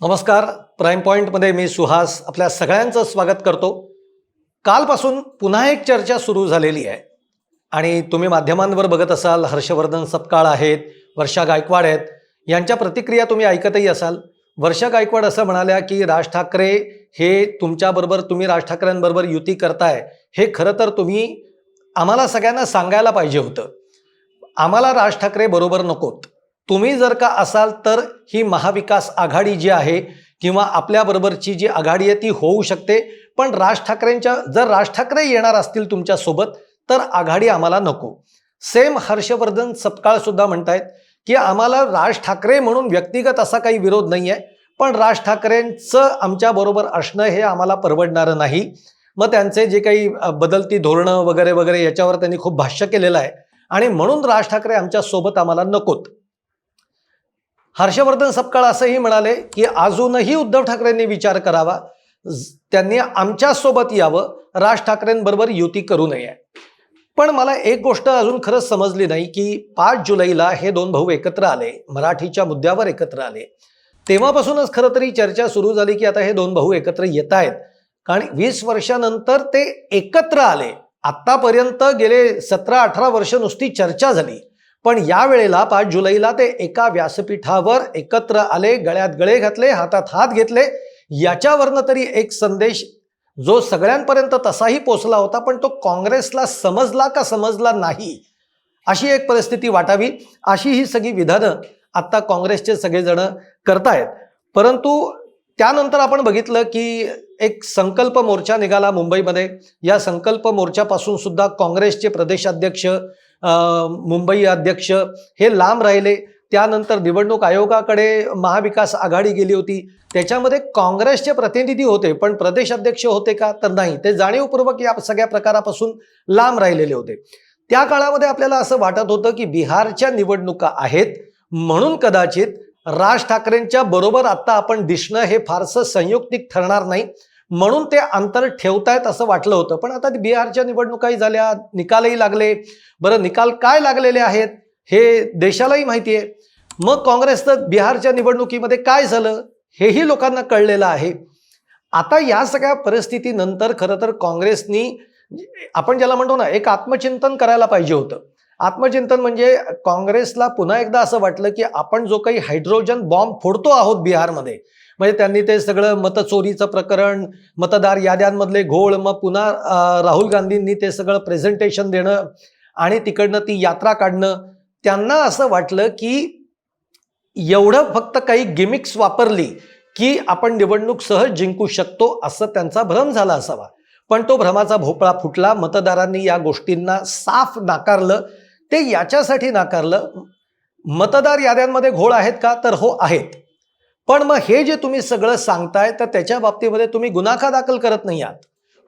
नमस्कार. प्राईम पॉईंटमध्ये मी सुहास आपल्या सगळ्यांचं स्वागत करतो. कालपासून पुन्हा एक चर्चा सुरू झालेली आहे. आणि तुम्ही माध्यमांवर बघत असाल हर्षवर्धन सपकाळ आहेत वर्षा गायकवाड आहेत यांच्या प्रतिक्रिया तुम्ही ऐकतही असाल. वर्षा गायकवाड असं म्हणाल्या की राज ठाकरे हे तुमच्याबरोबर तुम्ही राज ठाकरेंबरोबर युती करताय. हे खरं तर तुम्ही आम्हाला सगळ्यांना सांगायला पाहिजे होतं. आम्हाला राज ठाकरे बरोबर नकोत. तुम्ही जर का असाल तर ही महाविकास आघाडी जी आहे किंवा आपल्याबरोबरची जी आघाडी आहे ती होऊ शकते. पण राज ठाकरेंच्या जर राज ठाकरे येणार असतील तुमच्यासोबत तर आघाडी आम्हाला नको. सेम हर्षवर्धन सपकाळ सुद्धा म्हणतायत की आम्हाला राज ठाकरे म्हणून व्यक्तिगत असा काही विरोध नाही आहे पण राज ठाकरेंचं आमच्याबरोबर असणं हे आम्हाला परवडणारं नाही. मग त्यांचे जे काही बदलती धोरणं वगैरे वगैरे याच्यावर त्यांनी खूप भाष्य केलेलं आहे. आणि म्हणून राज ठाकरे आमच्यासोबत आम्हाला नकोत. हर्षवर्धन सपकाळ असंही म्हणाले की अजूनही उद्धव ठाकरेंनी विचार करावा. त्यांनी आमच्यासोबत यावं. राज ठाकरेंबरोबर युती करू नये. पण मला एक गोष्ट अजून खरंच समजली नाही की पाच जुलैला हे दोन भाऊ एकत्र आले. मराठीच्या मुद्द्यावर एकत्र आले. तेव्हापासूनच खरं तरी चर्चा सुरू झाली की आता हे दोन भाऊ एकत्र येत आहेत. कारण वीस वर्षानंतर ते एकत्र आले. आत्तापर्यंत गेले सतरा अठरा वर्ष नुसती चर्चा झाली. पण यावेळेला पाच जुलैला ते एका व्यासपीठावर एकत्र आले गळ्यात गळे घातले हातात हात घेतले. याच्यावरनं तरी एक संदेश जो सगळ्यांपर्यंत तसाही पोचला होता पण तो काँग्रेसला समजला का समजला नाही अशी एक परिस्थिती वाटावी. अशी ही सगळी विधानं आत्ता काँग्रेसचे सगळेजण करतायत. परंतु त्यानंतर आपण बघितलं की एक संकल्प मोर्चा निघाला मुंबईमध्ये. या संकल्प मोर्चापासून सुद्धा काँग्रेसचे प्रदेशाध्यक्ष मुंबई अध्यक्ष हे लांब राहिले. त्यानंतर निवडणूक आयोगाकडे महाविकास आघाडी गेली होती. त्याच्यामध्ये काँग्रेसचे प्रतिनिधी होते पण प्रदेश अध्यक्ष होते का तर नाही. ते जाणीवपूर्वक या सगळ्या प्रकारापासून लांब राहिलेले होते. त्या काळामध्ये आपल्याला असं वाटत होतं की बिहारच्या निवडणुका आहेत म्हणून कदाचित राज ठाकरेंच्या बरोबर आता आपण दिसणं हे फारसं संयुक्तिक ठरणार नाही. म्हणून ते अंतर ठेवतायत असं वाटलं होतं. पण आता बिहारच्या निवडणुकाही झाल्या निकालही लागले. बरं निकाल काय लागलेले आहेत हे देशालाही माहिती आहे. मग काँग्रेसचं बिहारच्या निवडणुकीमध्ये काय झालं हेही लोकांना कळलेलं आहे. आता या सगळ्या परिस्थितीनंतर खरं तर काँग्रेसनी आपण ज्याला म्हणतो ना एक आत्मचिंतन करायला पाहिजे होतं. आत्मचिंतन म्हणजे काँग्रेसला पुन्हा एकदा असं वाटलं की आपण जो काही हायड्रोजन बॉम्ब फोडतो आहोत बिहारमध्ये म्हणजे त्यांनी ते सगळं मतचोरीचं प्रकरण मतदार याद्यांमधले घोळ मग पुन्हा राहुल गांधींनी ते सगळं प्रेझेंटेशन देणं आणि तिकडनं ती यात्रा काढणं त्यांना असं वाटलं की एवढं फक्त काही गिमिक्स वापरली की आपण निवडणूक सहज जिंकू शकतो असं त्यांचा भ्रम झाला असावा. पण तो भ्रमाचा भोपळा फुटला मतदारांनी या गोष्टींना साफ नाकारलं ते याच्यासाठी नाकारलं मतदार याद्यांमध्ये घोळ आहेत का? तर हो आहेत. पण मग हे जे तुम्ही सगळं सांगताय तर त्याच्या बाबतीमध्ये तुम्ही गुन्हा का दाखल करत नाही आहात.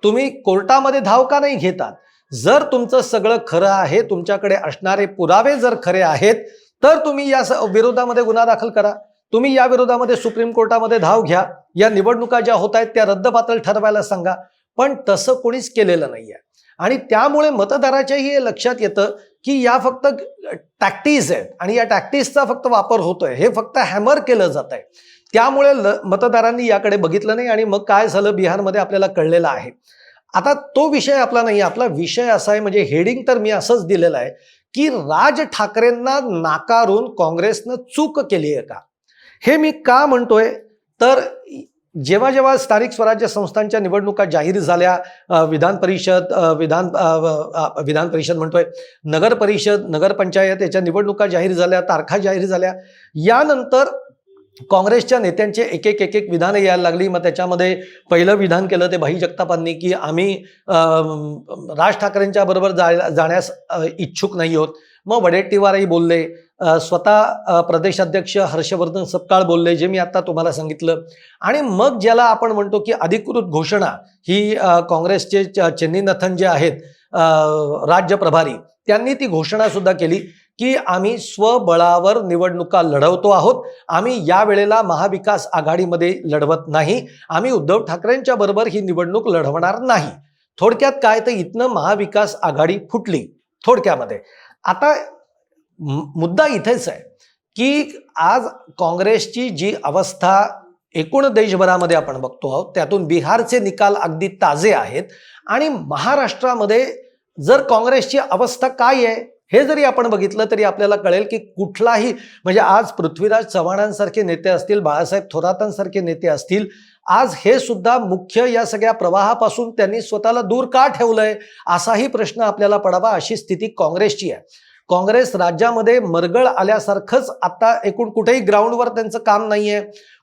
तुम्ही कोर्टामध्ये धाव का नाही घेतात जर तुमचं सगळं खरं आहे तुमच्याकडे असणारे पुरावे जर खरे आहेत तर तुम्ही या विरोधामध्ये गुन्हा दाखल करा. तुम्ही या विरोधामध्ये सुप्रीम कोर्टामध्ये धाव घ्या. या निवडणुका ज्या होत आहेत त्या रद्दबातल ठरवायला सांगा. पण तसं कोणीच केलेलं नाही आहे आणि त्यामुळे मतदाराच्याही हे लक्षात येतं की या फक्त टॅक्टिस आहेत आणि या टॅक्टिसचा फक्त वापर होतोय. हे फक्त हॅमर केलं जात आहे त्यामुळे ल मतदारांनी याकडे बघितलं नाही आणि मग काय झालं? बिहारमध्ये आपल्याला कळलेलं आहे. आता तो विषय आपला नाही. आपला विषय असा आहे म्हणजे हेडिंग तर मी असंच दिलेलं आहे की राज ठाकरेंना नाकारून काँग्रेसनं चूक केली आहे का? हे मी का म्हणतोय? तर जेव्हा जेव्हा स्थानिक स्वराज्य संस्थांच्या निवडणुका जाहीर झाल्या विधान परिषद विधान विधान परिषद म्हणतोय नगर परिषद नगरपंचायत याच्या निवडणुका जाहीर झाल्या तारखा जाहीर झाल्या. यानंतर काँग्रेसच्या नेत्यांचे एक एक एक एक विधानं यायला लागली. मग त्याच्यामध्ये पहिलं विधान केलं ते भाई जगतापांनी की आम्ही राज ठाकरेंच्या बरोबर जा जाण्यास इच्छुक नाही आहोत. मग वडेट्टीवारही बोलले स्वतः प्रदेशाध्यक्ष हर्षवर्धन सपकाळ बोलले जे मी आता तुम्हाला सांगितलं. आणि मग ज्याला आपण म्हणतो की अधिकृत घोषणा ही काँग्रेसचे च- चेन्नीनाथन जे आहेत राज्य प्रभारी त्यांनी ती घोषणा सुद्धा केली की आम्ही स्वबळावर निवडणुका लढवतो आहोत. आम्ही या वेळेला महाविकास आघाडीमध्ये लढवत नाही. आम्ही उद्धव ठाकरेंच्या बरोबर ही निवडणूक लढवणार नाही. थोडक्यात काय तर इथनं महाविकास आघाडी फुटली थोडक्यामध्ये. आता मुद्दा इथेच आहे की आज काँग्रेसची जी अवस्था एकूण देशभरामध्ये आपण बघतो आहोत त्यातून बिहारचे निकाल अगदी ताजे आहेत आणि महाराष्ट्रामध्ये जर काँग्रेसची अवस्था काय आहे हे जरी आपण बघितलं तरी आपल्याला कळेल की कुठलाही म्हणजे आज पृथ्वीराज चव्हाणांसारखे नेते असतील बाळासाहेब थोरातांसारखे नेते असतील आज हे सुद्धा मुख्य या सगळ्या प्रवाहापासून त्यांनी स्वतःला दूर का ठेवलंय असाही प्रश्न आपल्याला पडावा अशी स्थिती काँग्रेसची आहे. काँग्रेस राज्यामध्ये मरगळ आल्यासारखंच आता एकूण कुठेही ग्राउंडवर त्यांचं काम नाहीये.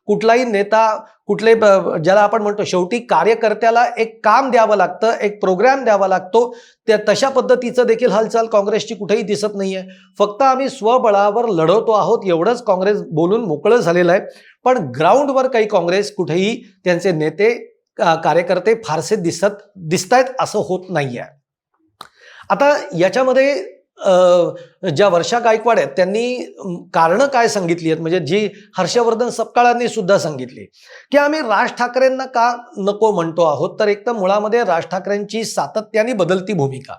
कुठलाही नेता कुठले ज्याला आपण म्हणतो शेवटी कार्यकर्त्याला एक काम द्यावं लागतं एक प्रोग्राम द्यावा लागतो त्या तशा पद्धतीचं देखील हालचाल काँग्रेसची कुठेही दिसत नाहीये. फक्त आम्ही स्वबळावर लढवतो आहोत एवढंच काँग्रेस बोलून मोकळं झालेलं आहे. पण ग्राउंडवर काही काँग्रेस कुठेही त्यांचे नेते कार्यकर्ते फारसे दिसत दिसतायत असं होत नाहीये. आता याच्यामध्ये ज्या वर्षा गायकवाड आहेत त्यांनी कारणं काय सांगितली आहेत? म्हणजे जी हर्षवर्धन सपकाळांनी सुद्धा सांगितली. की आम्ही राज ठाकरेंना का नको म्हणतो आहोत? तर एक तर मुळामध्ये राज ठाकरेंची सातत्याने बदलती भूमिका.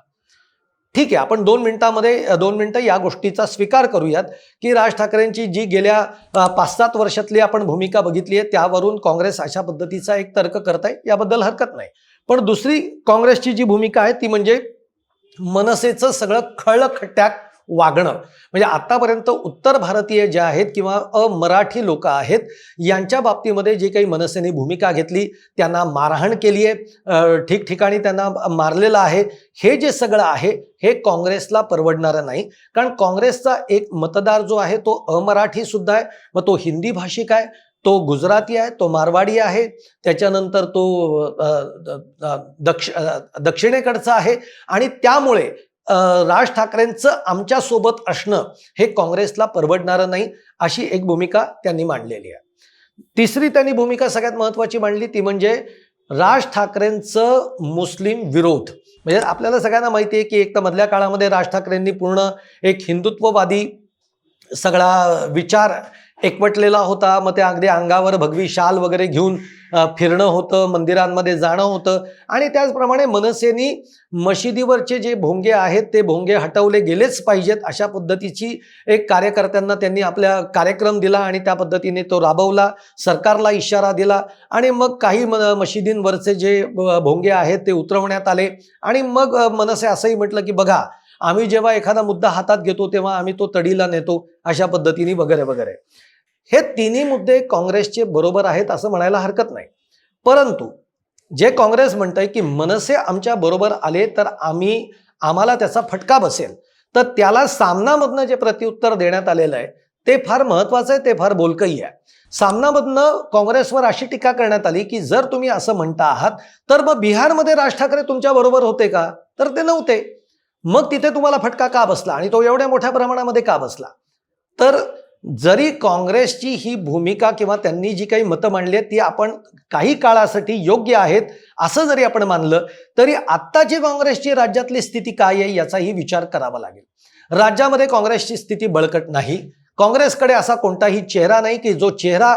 ठीक आहे आपण दोन मिनिटामध्ये दोन मिनिटं या गोष्टीचा स्वीकार करूयात की राज ठाकरेंची जी गेल्या पाच सात वर्षातली आपण भूमिका बघितली आहे त्यावरून काँग्रेस अशा पद्धतीचा एक तर्क करत आहे याबद्दल हरकत नाही. पण दुसरी काँग्रेसची जी भूमिका आहे ती म्हणजे मनसेचं सगळं खळखट्याक वागणं. म्हणजे आतापर्यंत उत्तर भारतीय जे आहेत किंवा अमराठी लोक आहेत यांच्या बाबतीमध्ये जी काही मनसेने भूमिका घेतली त्यांना मारहाण केली आहे ठिकठिकाणी त्यांना मारलेलं आहे. हे जे सगळं आहे हे काँग्रेसला परवडणारं नाही. कारण काँग्रेसचा एक मतदार जो आहे तो अमराठी सुद्धा आहे मग तो हिंदी भाषिक आहे तो गुजराती आहे तो मारवाडी आहे त्याच्यानंतर तो दक्ष दक्षिणेकडचा आहे आणि त्यामुळे राज ठाकरेंचं आमच्यासोबत असणं हे काँग्रेसला परवडणारं नाही अशी एक भूमिका त्यांनी मांडलेली आहे. तिसरी त्यांनी भूमिका सगळ्यात महत्त्वाची मांडली ती म्हणजे राज ठाकरेंचं मुस्लिम विरोध. म्हणजे आपल्याला सगळ्यांना माहिती आहे की एक तर मधल्या काळामध्ये राज ठाकरेंनी पूर्ण एक हिंदुत्ववादी सगळा विचार एकवटलेला होता. मग ते अगदी अंगावर भगवी शाल वगैरे घेऊन फिरणं होतं मंदिरांमध्ये जाणं होतं. आणि त्याचप्रमाणे मनसेनी मशिदीवरचे जे भोंगे आहेत ते भोंगे हटवले गेलेच पाहिजेत अशा पद्धतीची एक कार्यकर्त्यांना त्यांनी आपल्या कार्यक्रम दिला आणि त्या पद्धतीने तो राबवला सरकारला इशारा दिला. आणि मग काही म मशिदींवरचे जे भोंगे आहेत ते उतरवण्यात आले. आणि मग मनसे असंही म्हटलं की बघा आम्ही जेव्हा एखादा मुद्दा हातात घेतो तेव्हा आम्ही तो तडीला नेतो अशा पद्धतीने वगैरे वगैरे. हे तिन्ही मुद्दे काँग्रेसचे बरोबर आहेत असं म्हणायला हरकत नाही. परंतु जे काँग्रेस म्हणतंय की मनसे आमच्या बरोबर आले तर आम्ही आम्हाला त्याचा फटका बसेल. तर त्याला सामनामधनं जे प्रत्युत्तर देण्यात आलेलं आहे ते फार महत्वाचं आहे ते फार बोलकही आहे. सामनामधनं काँग्रेसवर अशी टीका करण्यात आली की जर तुम्ही असं म्हणता आहात तर मग बिहारमध्ये राज ठाकरे तुमच्या बरोबर होते का? तर ते नव्हते. मग तिथे तुम्हाला फटका का बसला? आणि तो एवढ्या मोठ्या प्रमाणामध्ये का बसला? तर जरी काँग्रेसची ही भूमिका किंवा त्यांनी जी काही मतं मांडली आहेत ती आपण काही काळासाठी योग्य आहेत असं जरी आपण मानलं तरी आत्ताची काँग्रेसची राज्यातली स्थिती काय आहे याचाही विचार करावा लागेल. राज्यामध्ये काँग्रेसची स्थिती बळकट नाही. काँग्रेसकडे असा कोणताही चेहरा नाही की जो चेहरा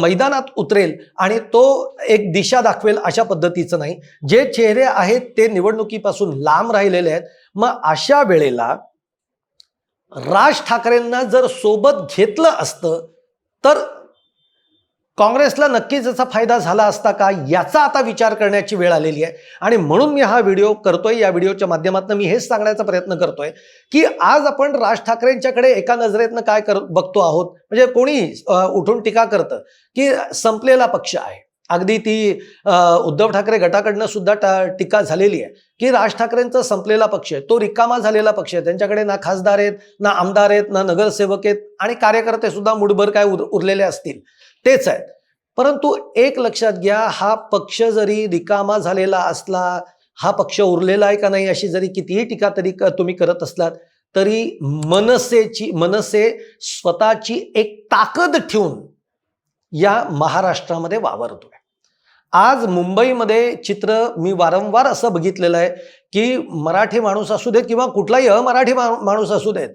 मैदानात उतरेल आणि तो एक दिशा दाखवेल अशा पद्धतीचं नाही. जे चेहरे आहेत ते निवडणुकीपासून लांब राहिलेले आहेत. मग अशा वेळेला राज ठाकरेंना जर सोबत घेतलं असतं तर काँग्रेसला नक्कीच याचा फायदा झाला असता का? याचा आता विचार करण्याची वेळ आलेली आहे. आणि म्हणून मी हा व्हिडिओ करतोय. या व्हिडिओच्या माध्यमातून मी हेच सांगण्याचा प्रयत्न करतोय की आज आपण राज ठाकरेंच्याकडे एका नजरेतनं काय कर बघतो आहोत? म्हणजे कोणी उठून टीका करतं की संपलेला पक्ष आहे. अगदी ती उद्धव ठाकरे गटाकडनं सुद्धा टा- टीका झालेली आहे. की राज ठाकरेंचा संपलेला पक्ष आहे तो रिकामा झालेला पक्ष आहे. त्यांच्याकडे ना खासदार आहेत ना आमदार आहेत ना नगरसेवक आहेत आणि कार्यकर्ते सुद्धा मुठभर काय उर उरलेले असतील. तेच आहेत. परंतु एक लक्षात घ्या हा पक्ष जरी रिकामा झालेला असला हा पक्ष उरलेला आहे का नाही अशी जरी कितीही टीका तरी तुम्ही करत असलात तरी मनसेची मनसे स्वतःची एक ताकद ठेवून या महाराष्ट्रामध्ये वावरतोय. आज मुंबईमध्ये चित्र मी वारंवार असं बघितलेलं आहे की मराठी माणूस असू देत किंवा कुठलाही अमराठी मा- माणूस असू देत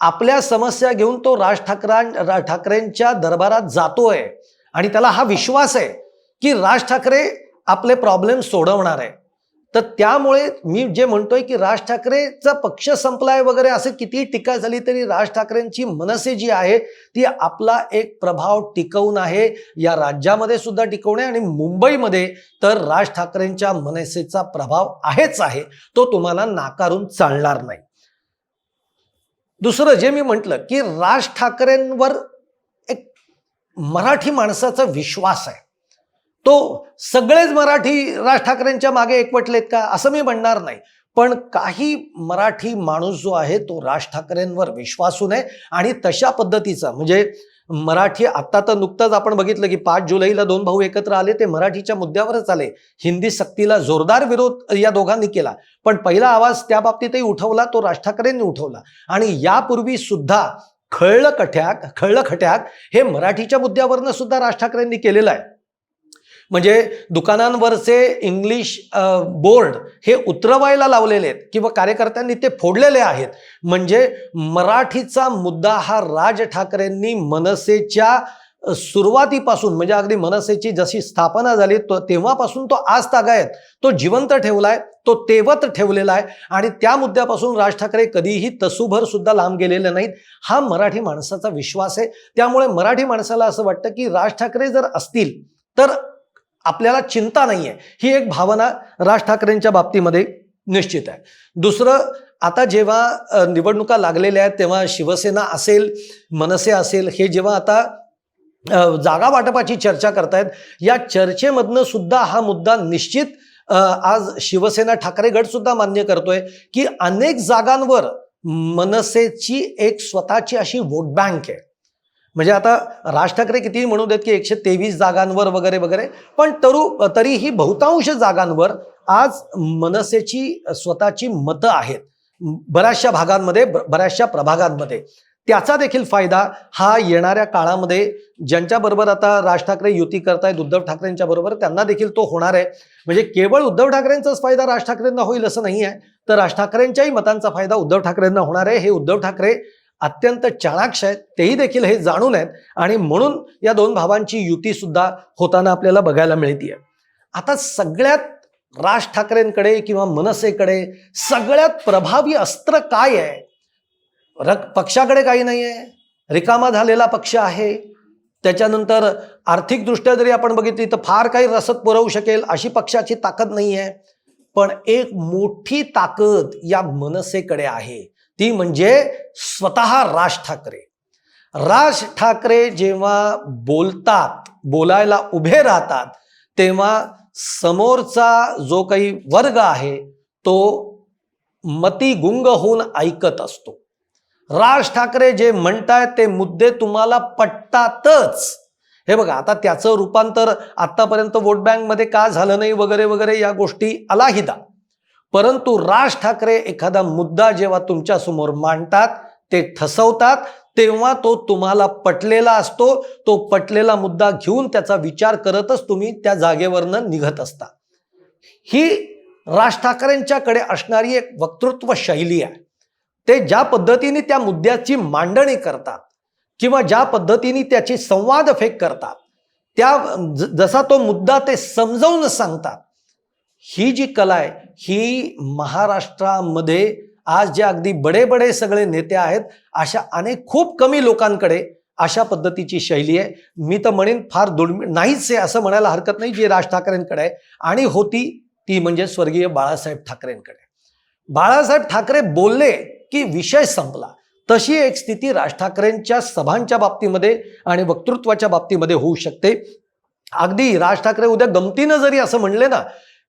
आपल्या समस्या घेऊन तो राज ठाकरां ठाकरेंच्या दरबारात जातोय. आणि त्याला हा विश्वास आहे की राज ठाकरे आपले प्रॉब्लेम सोडवणार आहे. तर त्यामुळे मी जे म्हणतोय की राज ठाकरेचा पक्ष संपलाय वगैरे असं कितीही टीका झाली तरी राज ठाकरेंची मनसे जी आहे ती आपला एक प्रभाव टिकवून आहे. या राज्यामध्ये सुद्धा टिकवणे आणि मुंबईमध्ये तर राज ठाकरेंच्या मनसेचा प्रभाव आहेच आहे. तो तुम्हाला नाकारून चालणार नाही. दुसरं जे मी म्हटलं की राज ठाकरेंवर एक मराठी माणसाचा विश्वास आहे. तो सगळेच मराठी राज ठाकरेंच्या मागे एकवटलेत का? असं मी म्हणणार नाही. पण काही मराठी माणूस जो आहे तो राज ठाकरेंवर विश्वासू नये आणि तशा पद्धतीचा म्हणजे मराठी आत्ता तर नुकतंच आपण बघितलं की पाच जुलैला दोन भाऊ एकत्र आले ते मराठीच्या मुद्द्यावरच आले. हिंदी सक्तीला जोरदार विरोध या दोघांनी केला. पण पहिला आवाज त्या बाबतीतही उठवला तो राज ठाकरेंनी उठवला. आणि यापूर्वी सुद्धा खळलं कठ्याक खळलं खट्याक हे मराठीच्या मुद्द्यावरनं सुद्धा राज ठाकरेंनी केलेलं आहे. म्हणजे दुकानांवरचे इंग्लिश बोर्ड हे उतरवायला लावलेले आहेत किंवा कार्यकर्त्यांनी ते फोडलेले आहेत. म्हणजे मराठीचा मुद्दा हा राज ठाकरेंनी मनसेच्या सुरुवातीपासून म्हणजे अगदी मनसेची जशी स्थापना झाली तो तेव्हापासून तो आज तागायत तो जिवंत ठेवलाय तो तेवत ठेवलेला आहे आणि त्या मुद्द्यापासून राज ठाकरे कधीही तसूभर सुद्धा लांब गेलेले नाहीत. हा मराठी माणसाचा विश्वास आहे. त्यामुळे मराठी माणसाला असं वाटतं की राज ठाकरे जर असतील तर आपल्याला चिंता नाही आहे ही एक भावना राज ठाकरेंच्या बाबतीमध्ये निश्चित आहे. दुसरं आता जेव्हा निवडणुका लागलेल्या आहेत तेव्हा शिवसेना असेल मनसे असेल हे जेव्हा आता जागा वाटपाची चर्चा करतायत या चर्चेमधनं सुद्धा हा मुद्दा निश्चित आज शिवसेना ठाकरे गट सुद्धा मान्य करतोय की अनेक जागांवर मनसेची एक स्वतःची अशी वोट बँक आहे. म्हणजे आता राज ठाकरे कितीही म्हणू देत की एकशे तेवीस जागांवर वगैरे वगैरे पण तरू तरीही बहुतांश जागांवर आज मनसेची स्वतःची मतं आहेत. बऱ्याचशा भागांमध्ये ब- बऱ्याचशा प्रभागांमध्ये. त्याचा देखील फायदा हा येणाऱ्या काळामध्ये ज्यांच्याबरोबर आता राज ठाकरे युती करतायत उद्धव ठाकरेंच्या बरोबर त्यांना देखील तो होणार आहे. म्हणजे केवळ उद्धव ठाकरेंचाच फायदा राज ठाकरेंना होईल असं नाही आहे तर राज ठाकरेंच्याही मतांचा फायदा उद्धव ठाकरेंना होणार आहे. हे उद्धव ठाकरे अत्यंत चाणाक्ष आहेत. तेही देखील हे जाणून आहेत. आणि म्हणून या दोन भावांची युती सुद्धा होताना आपल्याला बघायला मिळतीये. आता सगळ्यात राज ठाकरेंकडे किंवा मनसेकडे सगळ्यात प्रभावी अस्त्र काय आहे? रक पक्षाकडे काही नाही आहे रिकामा झालेला पक्ष आहे. त्याच्यानंतर आर्थिकदृष्ट्या जरी आपण बघितली तर फार काही रसद पुरवू शकेल अशी पक्षाची ताकद नाही आहे पण एक मोठी ताकद या मनसेकडे आहे. ती म्हणजे स्वतः राज ठाकरे. राज ठाकरे जेव्हा बोलतात बोलायला उभे राहतात तेव्हा समोरचा जो काही वर्ग आहे तो मती गुंग होऊन ऐकत असतो. राज ठाकरे जे म्हणतायत ते मुद्दे तुम्हाला पटतातच. हे बघा आता त्याचं रूपांतर आतापर्यंत वोट बँकमध्ये का झालं नाही वगैरे वगैरे या गोष्टी अलाहिदा. परंतु राज ठाकरे एखादा मुद्दा जेव्हा तुमच्यासमोर मांडतात ते ठसवतात तेव्हा तो तुम्हाला पटलेला असतो तो पटलेला मुद्दा घेऊन त्याचा विचार करतच तुम्ही त्या जागेवरनं निघत असता. ही राज ठाकरेंच्याकडे असणारी एक वक्तृत्व शैली आहे. ते ज्या पद्धतीने त्या मुद्द्याची मांडणी करतात किंवा ज्या पद्धतीने त्याची संवाद फेक करतात त्या ज- जसा तो मुद्दा ते समजावून सांगतात ही जी कला आहे ही महाराष्ट्रामध्ये आज जे अगदी बडे बडे सगळे नेते आहेत अशा अनेक खूप कमी लोकांकडे अशा पद्धतीची शैली आहे. मी तर म्हणेन फार दुर्मिळ नाहीच आहे असं म्हणायला हरकत नाही जी राज ठाकरेंकडे आहे. आणि होती ती म्हणजे स्वर्गीय बाळासाहेब ठाकरेंकडे. बाळासाहेब ठाकरे बोलले की विषय संपला. तशी एक स्थिती राज ठाकरेंच्या सभांच्या बाबतीमध्ये आणि वक्तृत्वाच्या बाबतीमध्ये होऊ शकते. अगदी राज ठाकरे उद्या गमतीनं जरी असं म्हणले ना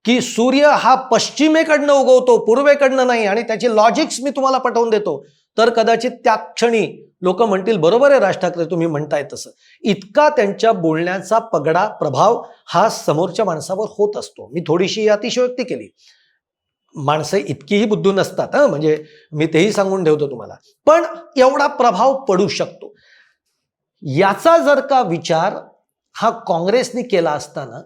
की सूर्य हा पश्चिमेकडनं उगवतो पूर्वेकडनं नाही आणि त्याची लॉजिक्स मी तुम्हाला पटवून देतो. तर कदाचित त्या क्षणी लोक म्हणतील बरोबर आहे राज ठाकरे तुम्ही म्हणताय तसं. इतका त्यांच्या बोलण्याचा पगडा प्रभाव हा समोरच्या माणसावर होत असतो. मी थोडीशी अतिशयोक्ती केली. माणसं इतकीही बुद्धू नसतात हां म्हणजे मी तेही सांगून ठेवतो तुम्हाला. पण एवढा प्रभाव पडू शकतो. याचा जर का विचार हा काँग्रेसने केला असताना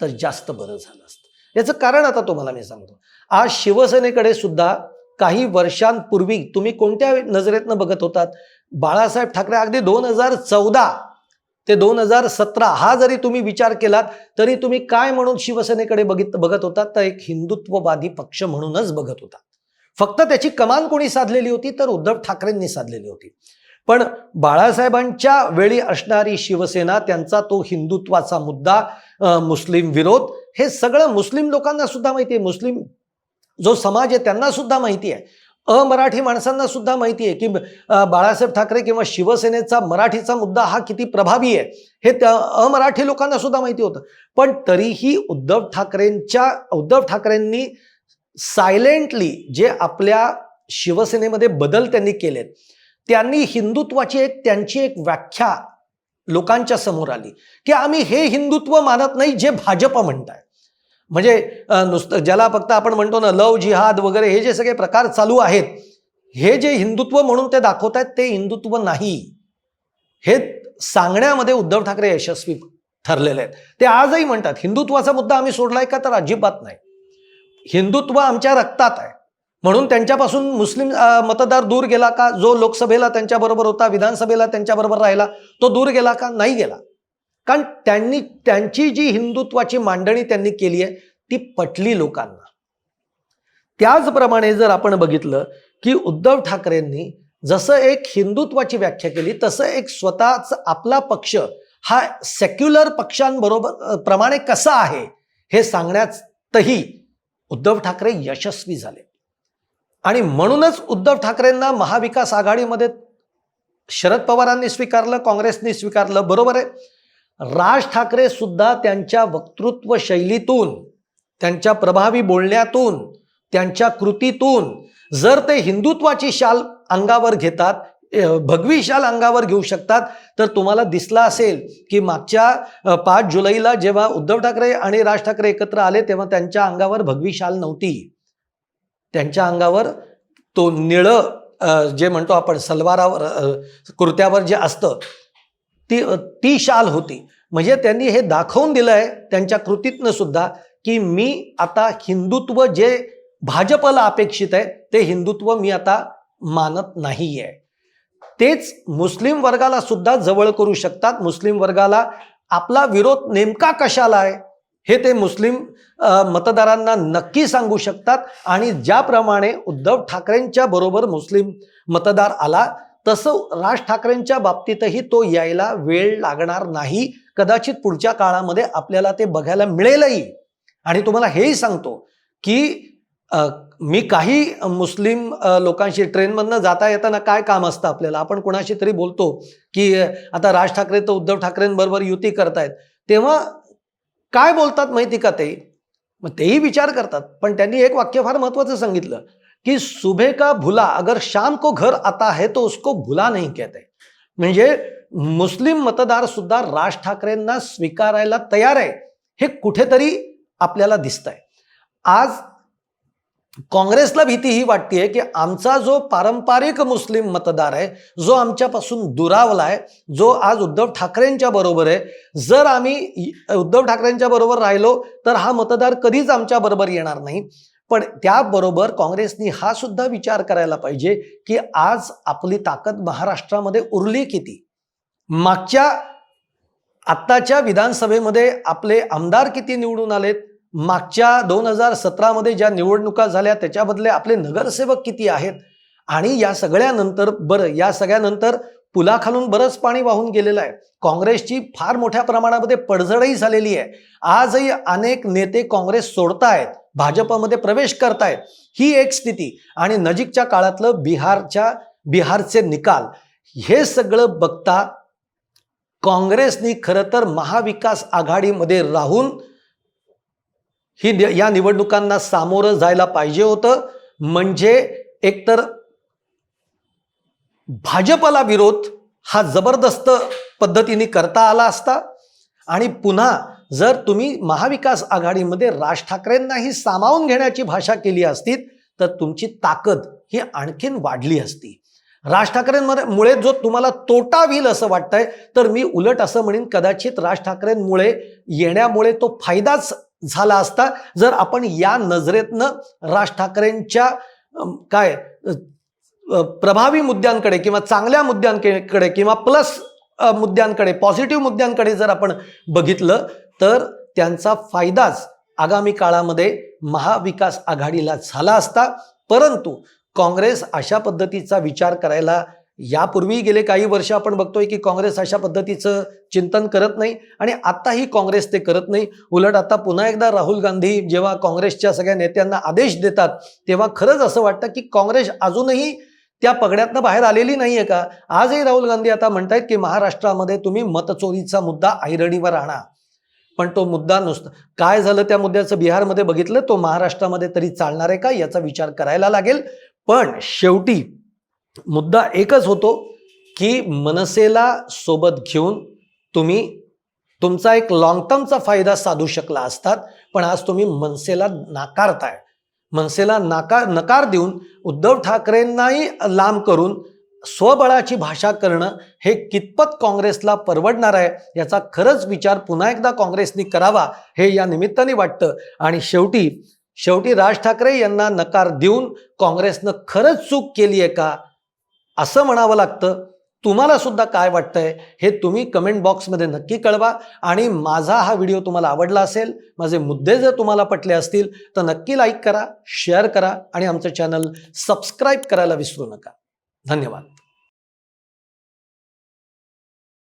तर जास्त बरं झालं असतं. याचं कारण आता तुम्हाला मी सांगतो. आज शिवसेनेकडे सुद्धा काही वर्षांपूर्वी तुम्ही कोणत्या नजरेतनं बघत होतात? बाळासाहेब ठाकरे अगदी दोन हजार चौदा ते दोन हजार सतरा हा जरी तुम्ही विचार केलात तरी तुम्ही काय म्हणून शिवसेनेकडे बघित बघत होता तर एक हिंदुत्ववादी पक्ष म्हणूनच बघत होता फक्त त्याची कमान कोणी साधलेली होती? तर उद्धव ठाकरेंनी साधलेली होती. पण बाळासाहेबांच्या वेळी असणारी शिवसेना त्यांचा तो हिंदुत्वाचा मुद्दा मुस्लिम विरोध हे सगळं मुस्लिम लोकांना सुद्धा माहिती आहे. मुस्लिम जो समाज आहे त्यांना सुद्धा माहिती आहे. अमराठी माणसांना सुद्धा माहिती आहे की बाळासाहेब ठाकरे किंवा शिवसेनेचा मराठीचा मुद्दा हा किती प्रभावी आहे हे त्या अमराठी लोकांना सुद्धा माहिती होतं. पण तरीही उद्धव ठाकरेंच्या उद्धव ठाकरेंनी सायलेंटली जे आपल्या शिवसेनेमध्ये बदल त्यांनी केलेत त्यांनी हिंदुत्वाची एक त्यांची एक व्याख्या लोकांच्या समोर आली की आम्ही हे हिंदुत्व मानत नाही जे भाजप म्हणताय म्हणजे नुसतं ज्याला फक्त आपण म्हणतो ना लव जिहाद वगैरे हे जे सगळे प्रकार चालू आहेत हे जे हिंदुत्व म्हणून ते दाखवत आहेत ते हिंदुत्व नाही. हे सांगण्यामध्ये उद्धव ठाकरे यशस्वी ठरलेले आहेत. ते आजही म्हणतात हिंदुत्वाचा मुद्दा आम्ही सोडलाय का तर अजिबात नाही. हिंदुत्व आमच्या रक्तात आहे. म्हणून त्यांच्यापासून मुस्लिम मतदार दूर गेला का? जो लोकसभेला त्यांच्याबरोबर होता विधानसभेला त्यांच्याबरोबर राहिला तो दूर गेला का? नाही गेला. कारण त्यांनी त्यांची जी हिंदुत्वाची मांडणी त्यांनी केली आहे ती पटली लोकांना. त्याचप्रमाणे जर आपण बघितलं की उद्धव ठाकरेंनी जसं एक हिंदुत्वाची व्याख्या केली तसं एक स्वतःच आपला पक्ष हा सेक्युलर पक्षांबरोबर प्रमाणे कसा आहे हे सांगण्यातही उद्धव ठाकरे यशस्वी झाले. आणि म्हणूनच उद्धव ठाकरेंना महाविकास आघाडीमध्ये शरद पवारांनी स्वीकारलं काँग्रेसनी स्वीकारलं बरोबर आहे. राज ठाकरे सुद्धा त्यांच्या वक्तृत्व शैलीतून त्यांच्या प्रभावी बोलण्यातून त्यांच्या कृतीतून जर ते हिंदुत्वाची शाल अंगावर घेतात भगवी शाल अंगावर घेऊ शकतात तर तुम्हाला दिसला असेल की मागच्या पाच जुलैला जेव्हा उद्धव ठाकरे आणि राज ठाकरे एकत्र आले तेव्हा त्यांच्या अंगावर भगवी शाल नव्हती. त्यांच्या अंगावर तो निळं जे म्हणतो आपण सलवारावर कुर्त्यावर जे असतं ती ती शाल होती. म्हणजे त्यांनी हे दाखवून दिलं आहे त्यांच्या कृतीतनं सुद्धा की मी आता हिंदुत्व जे भाजपला अपेक्षित आहे ते हिंदुत्व मी आता मानत नाही आहे तेच मुस्लिम वर्गाला सुद्धा जवळ करू शकतात. मुस्लिम वर्गाला आपला विरोध नेमका कशाला आहे हे ते मुस्लिम मतदारांना नक्की सांगू शकतात. आणि ज्याप्रमाणे उद्धव ठाकरेंच्या बरोबर मुस्लिम मतदार आला तसं राज ठाकरेंच्या बाबतीतही तो यायला वेळ लागणार नाही. कदाचित पुढच्या काळामध्ये आपल्याला ते बघायला मिळेलही. आणि तुम्हाला हेही सांगतो की मी काही मुस्लिम लोकांशी ट्रेनमधनं जाता येताना काय काम असतं आपल्याला? आपण कोणाशी तरी बोलतो की आता राज ठाकरे तर उद्धव ठाकरेंबरोबर युती करतायत. तेव्हा काय बोलतात माहिती का ते? मग तेही विचार करतात. पण त्यांनी एक वाक्य फार महत्वाचं सांगितलं. कि सुबह का भुला अगर शाम को घर आता है तो उसको भुला नहीं कहते। म्हणजे मुस्लिम मतदार सुद्धा राज ठाकरेंना स्वीकारायला तयार आहे हे कुठेतरी आपल्याला दिसतंय. आज काँग्रेसला भीती ही वाटतेय की आमचा जो पारंपरिक मुस्लिम मतदार आहे जो आमच्यापासून दुरावला आहे जो आज उद्धव ठाकरेंच्या बरोबर आहे जर आम्ही उद्धव ठाकरेंच्या बरोबर राहिलो तर हा मतदार कधीच आमच्या बरोबर येणार नाही. पण त्याबरोबर काँग्रेसनी हा सुद्धा विचार करायला पाहिजे की आज आपली ताकद महाराष्ट्रामध्ये उरली किती? मागच्या आत्ताच्या विधानसभेमध्ये आपले आमदार किती निवडून आलेत? मागच्या दोन हजार सतरामध्ये ज्या निवडणुका झाल्या त्याच्याबदले आपले नगरसेवक किती आहेत? आणि या सगळ्यानंतर बरं या सगळ्यानंतर पुलाखालून बरंच पाणी वाहून गेलेलं आहे. काँग्रेसची फार मोठ्या प्रमाणामध्ये पडझडही झालेली आहे. आजही अनेक नेते काँग्रेस सोडतायत. भाजपमध्ये प्रवेश करतायत ही एक स्थिती. आणि नजीकच्या काळातलं बिहारच्या बिहारचे निकाल हे सगळं बघता काँग्रेसनी खरं तर महाविकास आघाडीमध्ये राहून ही या निवडणुकांना सामोरं जायला पाहिजे होतं. म्हणजे एकतर भाजपला विरोध हा जबरदस्त पद्धतीने करता आला असता आणि पुन्हा जर तुम्ही महाविकास आघाडीमध्ये राज ठाकरेंनाही सामावून घेण्याची भाषा केली असती तर तुमची ताकद ही आणखीन वाढली असती. राज ठाकरेंमध्ये मुळे जो तुम्हाला तोटा होईल असं वाटतंय तर मी उलट असं म्हणेन कदाचित राज ठाकरेंमुळे येण्यामुळे तो फायदाच झाला असता. जर आपण या नजरेतनं राज ठाकरेंच्या काय प्रभावी मुद्द्यांकडे किंवा चांगल्या मुद्द्यांकडे किंवा प्लस मुद्द्यांकडे पॉझिटिव्ह मुद्द्यांकडे जर आपण बघितलं तर त्यांचा फायदाच आगामी काळामध्ये महाविकास आघाडीला झाला असता. परंतु काँग्रेस अशा पद्धतीचा विचार करायला यापूर्वी गेले काही वर्ष आपण बघतोय की काँग्रेस अशा पद्धतीचं चिंतन करत नाही आणि आत्ताही काँग्रेस ते करत नाही. उलट आता पुन्हा एकदा राहुल गांधी जेव्हा काँग्रेसच्या सगळ्या नेत्यांना आदेश देतात तेव्हा खरंच असं वाटतं की काँग्रेस अजूनही त्या पगड्यातनं बाहेर आलेली नाहीये का? आजही राहुल गांधी आता म्हणतायत की महाराष्ट्रामध्ये तुम्ही मतचोरीचा मुद्दा ऐरणीवर आणा. पण तो मुद्दा नुसतं. काय झालं त्या मुद्द्याचं? बिहारमध्ये बघितलं तो महाराष्ट्रामध्ये तरी चालणार आहे का? याचा विचार करायला लागेल. पण शेवटी मुद्दा एकच होतो की मनसेला सोबत घेऊन तुम्ही तुमचा एक लॉंग टर्मचा फायदा साधू शकला असतात पण आज तुम्ही मनसेला नाकारताय. मनसेला नाकार नकार देऊन उद्धव ठाकरेंनाही लांब करून स्वबळाची भाषा करणं हे कितपत काँग्रेसला परवडणार आहे याचा खरंच विचार पुन्हा एकदा काँग्रेसनी करावा हे या निमित्ताने वाटतं. आणि शेवटी शेवटी राज ठाकरे यांना नकार देऊन काँग्रेसनं खरंच चूक केली आहे का? असं म्हणावं लागतं. तुम्हाला सुद्धा काय वाटतंय हे तुम्ही कमेंट बॉक्समध्ये नक्की कळवा. आणि माझा हा व्हिडिओ तुम्हाला आवडला असेल माझे मुद्दे जर तुम्हाला पटले असतील तर नक्की लाईक करा शेअर करा आणि आमचं चॅनल सबस्क्राईब करायला विसरू नका. धन्यवाद.